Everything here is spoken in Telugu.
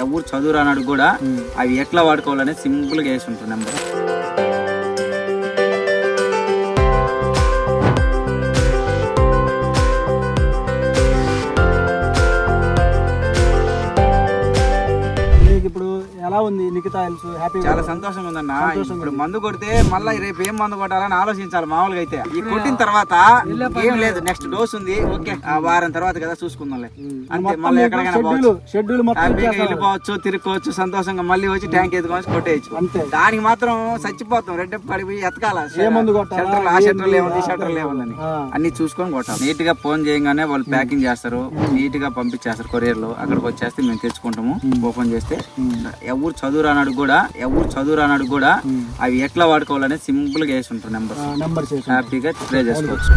ఎవరు చదువు రానాడు కూడా అవి ఎట్లా వాడుకోవాలని సింపుల్గా వేసి ఉంటుంది నెంబర్. ఇప్పుడు ఎలా ఉంది నిఖితా హెల్స్? హ్యాపీ చాలా సంతోషంగా ఉందన్న. ఇప్పుడు మందు కొడితే మళ్ళీ రేపు ఏం మందు కొట్టాలని ఆలోచించాలి మామూలుగా అయితే. ఈ కొట్టిన తర్వాత ఏం లేదు. నెక్స్ట్ డోస్ ఉంది. ఓకే. ఆ వారం తర్వాత కదా చూసుకుందాంలే. అంతే మళ్ళీ ఎక్కడికైనా షెడ్యూల్ వెళ్ళిపోవచ్చు తిరుక్కోవచ్చు సంతోషంగా మళ్ళీ వచ్చి ట్యాంక్ ఎత్తుకోవచ్చు కొట్టేయచ్చు. దానికి మాత్రం చచ్చిపోతాం. రెడ్ పడిపోయి ఎతకాల? ఆ ఈ షట్టర్లు ఏముందని. ఆ. అన్ని చూసుకొని కొట్టాలి. నీట్గా ఫోన్ చేయగానే వాళ్ళు ప్యాకింగ్ చేస్తారు. నీట్గా పంపించేస్తారు కొరియర్లో అక్కడికి వచ్చేస్తే మేము తెచ్చుకుంటాము. ఓపెన్ చేస్తే ఎవరు చదువు రానాడు కూడా ఎవరు చదువు రానాడు కూడా అవి ఎట్లా వాడుకోవాలని సింపుల్గా వేసి ఉంటారు నెంబర్ హ్యాపీగా స్ప్రే చేసుకోవచ్చు.